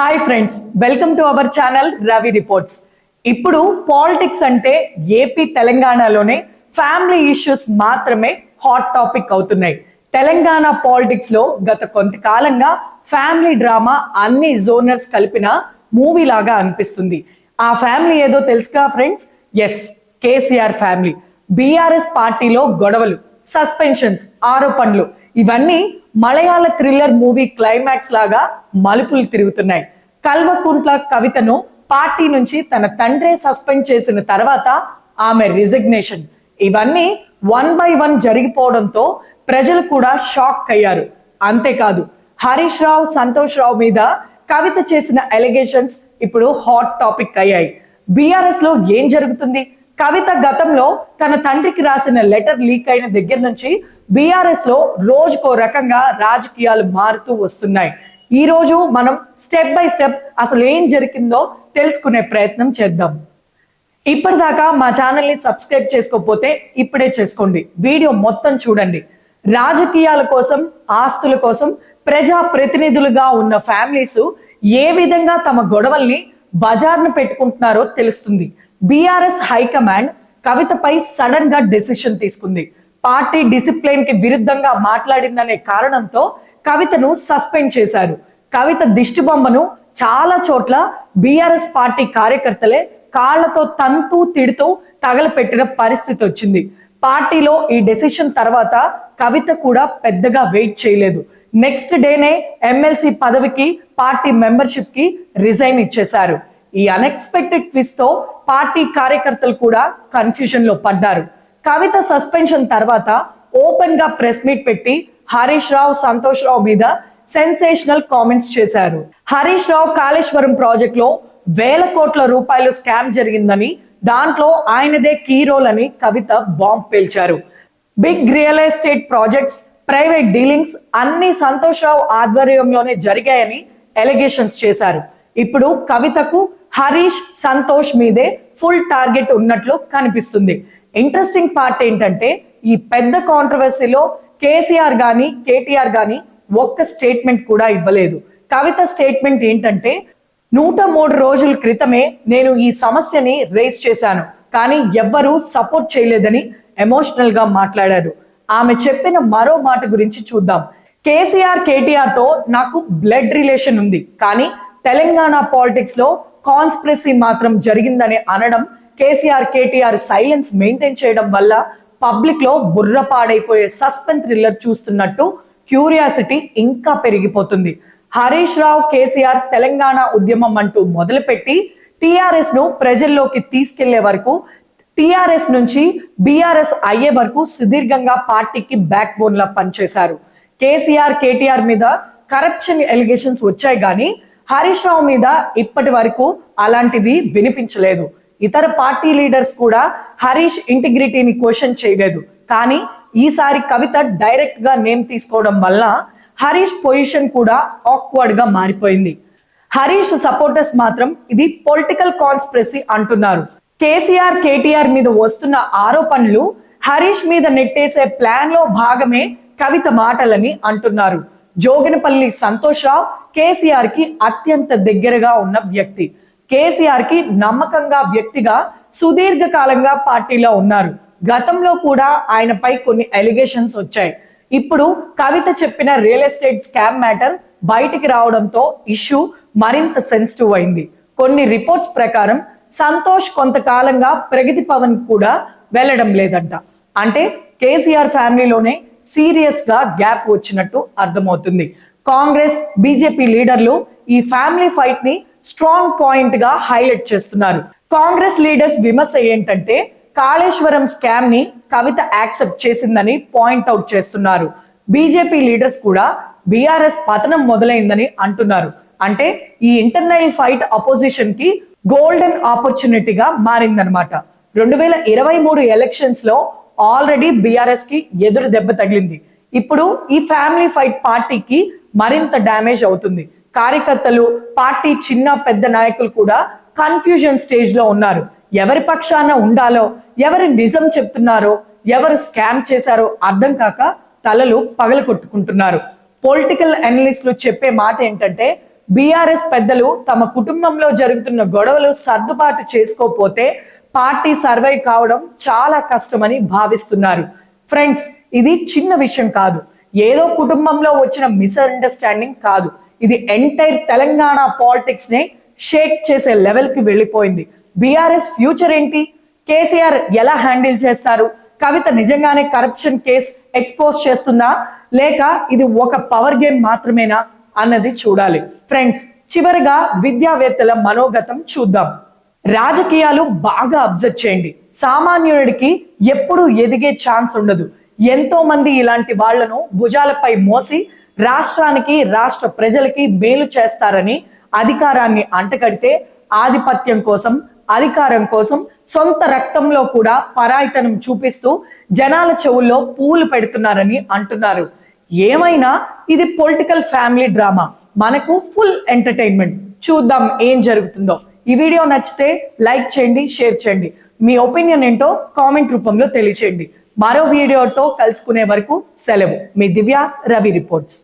Hi friends welcome to our channel Ravi reports ఇప్పుడు politics అంటే AP తెలంగాణలోనే family issues మాత్రమే హాట్ టాపిక్ అవుతున్నాయి. తెలంగాణ పాలిటిక్స్లో గత కొంతకాలంగా ఫ్యామిలీ డ్రామా అన్ని జోనర్స్ కలిపిన మూవీ లాగా అనిపిస్తుంది. ఆ ఫ్యామిలీ ఏదో తెలుసుగా friends yes KCR family BRS పార్టీలో గొడవలు సస్పెన్షన్స్ ఆరోపణలు. ఇవన్నీ మలయాళ థ్రిల్లర్ మూవీ క్లైమాక్స్ లాగా మలుపులు తిరుగుతున్నాయి. కల్వకుంట్ల కవితను పార్టీ నుంచి తన తండ్రే సస్పెండ్ చేసిన తర్వాత ఆమె రిజిగ్నేషన్. ఇవన్నీ వన్ బై వన్ జరిగిపోవడంతో ప్రజలు కూడా షాక్ అయ్యారు. అంతేకాదు హరీష్ రావు సంతోష్ రావు మీద కవిత చేసిన ఎలిగేషన్స్ ఇప్పుడు హాట్ టాపిక్ అయ్యాయి. బీఆర్ఎస్లో ఏం జరుగుతుంది? కవిత గతంలో తన తండ్రికి రాసిన లెటర్ లీక్ అయిన దగ్గర నుంచి బీఆర్ఎస్లో రోజుకో రకంగా రాజకీయాలు మారుతూ వస్తున్నాయి. ఈ రోజు మనం స్టెప్ బై స్టెప్ అసలు ఏం జరిగిందో తెలుసుకునే ప్రయత్నం చేద్దాం. ఇప్పటిదాకా మా ఛానల్ని సబ్స్క్రైబ్ చేసుకోకపోతే ఇప్పుడే చేసుకోండి. వీడియో మొత్తం చూడండి. రాజకీయాల కోసం ఆస్తుల కోసం ప్రజా ప్రతినిధులుగా ఉన్న ఫ్యామిలీస్ ఏ విధంగా తమ గొడవల్ని బజార్ను పెట్టుకుంటున్నారో తెలుస్తుంది. బీఆర్ఎస్ హైకమాండ్ కవితపై సడన్గా డెసిషన్ తీసుకుంది. పార్టీ డిసిప్లిన్కి విరుద్ధంగా మాట్లాడిందనే కారణంతో కవితను సస్పెండ్ చేశారు. కవిత దిష్టి బొమ్మను చాలా చోట్ల బీఆర్ఎస్ పార్టీ కార్యకర్తలే కాళ్ళతో తంతు తిడుతూ తగలపెట్టిన పరిస్థితి వచ్చింది. పార్టీలో ఈ డెసిషన్ తర్వాత కవిత కూడా పెద్దగా వెయిట్ చేయలేదు. నెక్స్ట్ డేనే ఎమ్మెల్సీ పదవికి పార్టీ మెంబర్షిప్కి రిజైన్ ఇచ్చేశారు. ఈ అన్ఎక్స్పెక్టెడ్ ట్విస్ట్తో పార్టీ కార్యకర్తలు కూడా కన్ఫ్యూజన్లో పడ్డారు. కవిత సస్పెన్షన్ తర్వాత ఓపెన్గా ప్రెస్ మీట్ పెట్టి హరీష్ రావు సంతోష్ రావు మీద సెన్సేషనల్ కామెంట్స్ చేశారు. హరీష్ రావు కాళేశ్వరం ప్రాజెక్ట్లో వేల కోట్ల రూపాయలు స్కామ్ జరిగిందని దాంట్లో ఆయనదే కీ రోల్ అని Kavitha bomb పేల్చారు. Big real estate projects private dealings అన్ని సంతోష్ రావు ఆధ్వర్యంలోనే జరిగాయని ఎలిగేషన్స్ చేశారు. ఇప్పుడు కవితకు హరీష్ సంతోష్ మీదే ఫుల్ టార్గెట్ ఉన్నట్లు కనిపిస్తుంది. ఇంట్రెస్టింగ్ పార్ట్ ఏంటంటే ఈ పెద్ద కాంట్రవర్సీలో కేసీఆర్ కానీ కేటీఆర్ కానీ ఒక్క స్టేట్మెంట్ కూడా ఇవ్వలేదు. కవిత స్టేట్మెంట్ ఏంటంటే నూట మూడు రోజుల క్రితమే నేను ఈ సమస్యని రేస్ చేశాను కానీ ఎవ్వరూ సపోర్ట్ చేయలేదని ఎమోషనల్గా మాట్లాడారు. ఆమె చెప్పిన మరో మాట గురించి చూద్దాం. కేసీఆర్ కేటీఆర్తో నాకు బ్లడ్ రిలేషన్ ఉంది కానీ తెలంగాణ పాలిటిక్స్లో కాన్స్పిరసీ మాత్రం జరిగిందని అనడం కేసీఆర్ కేటీఆర్ సైలెన్స్ మెయింటైన్ చేయడం వల్ల పబ్లిక్లో బుర్ర పాడైపోయే సస్పెన్స్ థ్రిల్లర్ చూస్తున్నట్టు క్యూరియాసిటీ ఇంకా పెరిగిపోతుంది. హరీష్ రావు కేసీఆర్ తెలంగాణ ఉద్యమం అంటూ మొదలుపెట్టి టిఆర్ఎస్ను ప్రజల్లోకి తీసుకెళ్ళే వరకు టిఆర్ఎస్ నుంచి బీఆర్ఎస్ అయ్యే వరకు సుదీర్ఘంగా పార్టీకి బ్యాక్ బోన్ లా పనిచేశారు. కేసీఆర్ కేటీఆర్ మీద కరప్షన్ ఎలిగేషన్స్ వచ్చాయి కానీ హరీష్ రావు మీద ఇప్పటి వరకు అలాంటివి వినిపించలేదు. ఇతర పార్టీ లీడర్స్ కూడా హరీష్ ఇంటిగ్రిటీని క్వశ్చన్ చేయలేదు. కానీ ఈసారి కవిత డైరెక్ట్గా నేమ్ తీసుకోవడం వల్ల హరీష్ పొజిషన్ కూడా ఆక్వర్డ్గా మారిపోయింది. హరీష్ సపోర్టర్స్ మాత్రం ఇది పొలిటికల్ కాన్స్ప్రెసీ అంటున్నారు. కేసీఆర్ కేటీఆర్ మీద వస్తున్న ఆరోపణలు హరీష్ మీద నెట్టేసే ప్లాన్లో భాగమే కవిత మాటలని అంటున్నారు. జోగినపల్లి సంతోష్ రావు కేసీఆర్కి అత్యంత దగ్గరగా ఉన్న వ్యక్తి. కేసీఆర్కి నమ్మకంగా వ్యక్తిగా సుదీర్ఘకాలంగా పార్టీలో ఉన్నారు. గతంలో కూడా ఆయనపై కొన్ని ఎలిగేషన్స్ వచ్చాయి. ఇప్పుడు కవిత చెప్పిన రియల్ ఎస్టేట్ స్కామ్ మ్యాటర్ బయటికి రావడంతో ఇష్యూ మరింత సెన్సిటివ్ అయింది. కొన్ని రిపోర్ట్స్ ప్రకారం సంతోష్ కొంతకాలంగా ప్రగతి పవన్ కూడా వెళ్ళడం లేదంట. అంటే కేసీఆర్ ఫ్యామిలీలోనే సీరియస్గా గ్యాప్ వచ్చినట్టు అర్థమవుతుంది. కాంగ్రెస్ బీజేపీ లీడర్లు ఈ ఫ్యామిలీ ఫైట్ని స్ట్రాంగ్ పాయింట్గా హైలైట్ చేస్తున్నారు. కాంగ్రెస్ లీడర్స్ విమర్శ ఏంటంటే కాళేశ్వరం స్కామ్ని కవిత యాక్సెప్ట్ చేసిందని పాయింట్ అవుట్ చేస్తున్నారు. బీజేపీ లీడర్స్ కూడా బీఆర్ఎస్ పతనం మొదలైందని అంటున్నారు. అంటే ఈ ఇంటర్నల్ ఫైట్ అపోజిషన్కి గోల్డెన్ ఆపర్చునిటీగా మారిందనమాట రెండు వేల ఇరవై మూడు ఎలక్షన్స్లో ఆల్రెడీ బీఆర్ఎస్కి ఎదురు దెబ్బ తగిలింది. ఇప్పుడు ఈ ఫ్యామిలీ ఫైట్ పార్టీకి మరింత డ్యామేజ్ అవుతుంది. కార్యకర్తలు పార్టీ చిన్న పెద్ద నాయకులు కూడా కన్ఫ్యూజన్ స్టేజ్లో ఉన్నారు. ఎవరి పక్షాన ఉండాలో ఎవరు నిజం చెప్తున్నారో ఎవరు స్కామ్ చేశారో అర్థం కాక తలలు పగల కొట్టుకుంటున్నారు పొలిటికల్ అనలిస్టులు చెప్పే మాట ఏంటంటే బీఆర్ఎస్ పెద్దలు తమ కుటుంబంలో జరుగుతున్న గొడవలు సర్దుబాటు చేసుకోపోతే పార్టీ సర్వై కావడం చాలా కష్టమని భావిస్తున్నారు. ఫ్రెండ్స్ ఇది చిన్న విషయం కాదు. ఏదో కుటుంబంలో వచ్చిన మిస్అండర్స్టాండింగ్ కాదు. ఇది ఎంటైర్ తెలంగాణ పాలిటిక్స్ నే షేక్ చేసే లెవెల్కి వెళ్ళిపోయింది. బీఆర్ఎస్ ఫ్యూచర్ ఏంటి? కేసీఆర్ ఎలా హ్యాండిల్ చేస్తారు? కవిత నిజంగానే కరప్షన్ కేస్ ఎక్స్పోజ్ చేస్తుందా? లేక ఇది ఒక పవర్ గేమ్ మాత్రమేనా? అన్నది చూడాలి. ఫ్రెండ్స్ చివరిగా విద్యావేత్తల మనోగతం చూద్దాం. రాజకీయాలు బాగా అబ్జర్వ్ చేయండి. సామాన్యుడికి ఎప్పుడు ఎదిగే ఛాన్స్ ఉండదు. ఎంతో మంది ఇలాంటి వాళ్ళను భుజాలపై మోసి రాష్ట్రానికి రాష్ట్ర ప్రజలకి మేలు చేస్తారని అధికారాన్ని అంటగడితే ఆధిపత్యం కోసం అధికారం కోసం సొంత రక్తంలో కూడా పరాయితనం చూపిస్తూ జనాల చెవుల్లో పూలు పెడుతున్నారని అంటున్నారు. ఏమైనా ఇది పొలిటికల్ ఫ్యామిలీ డ్రామా. మనకు ఫుల్ ఎంటర్టైన్మెంట్. చూద్దాం ఏం జరుగుతుందో. ఈ వీడియో నచ్చితే లైక్ చేయండి షేర్ చేయండి. మీ ఒపీనియన్ ఏంటో కామెంట్ రూపంలో తెలియచేయండి. మరో వీడియోతో కలుసుకునే వరకు సెలవు. మీ దివ్య రవి రిపోర్ట్స్.